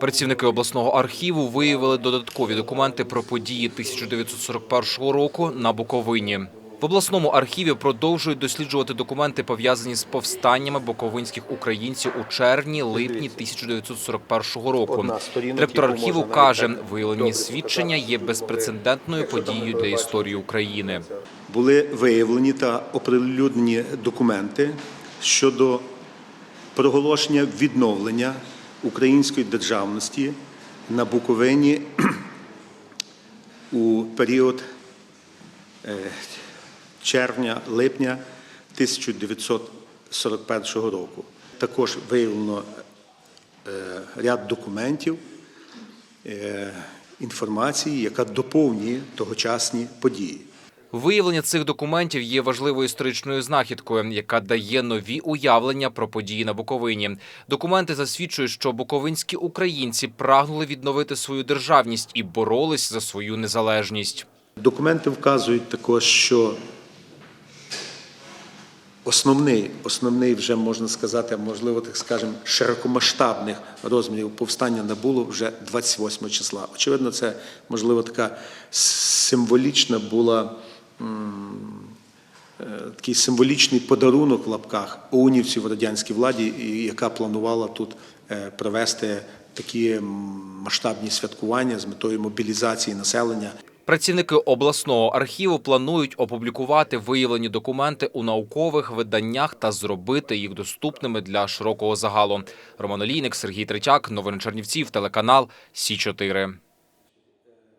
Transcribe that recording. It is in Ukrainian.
Працівники обласного архіву виявили додаткові документи про події 1941 року на Буковині. В обласному архіві продовжують досліджувати документи, пов'язані з повстаннями буковинських українців у червні-липні 1941 року. Директор архіву каже, виявлені свідчення є безпрецедентною подією для історії України. були виявлені та оприлюднені документи щодо проголошення відновлення української державності на Буковині у період е, червня-липня 1941 року. Також виявлено е, ряд документів, е, інформації, яка доповнює тогочасні події. Виявлення цих документів є важливою історичною знахідкою, яка дає нові уявлення про події на Буковині. Документи засвідчують, що буковинські українці прагнули відновити свою державність і боролись за свою незалежність. Документи вказують також, що основний, основний вже можна сказати, можливо, так скажемо, широкомасштабних розмірів повстання не було вже 28 числа. Очевидно, це можливо така символічна була. Е, Такий символічний подарунок в лапках ОУНівців радянській владі, яка планувала тут е, провести такі масштабні святкування з метою мобілізації населення. Працівники обласного архіву планують опублікувати виявлені документи у наукових виданнях та зробити їх доступними для широкого загалу. Роман Олійник, Сергій Третяк, новини Чернівців, телеканал Сі 4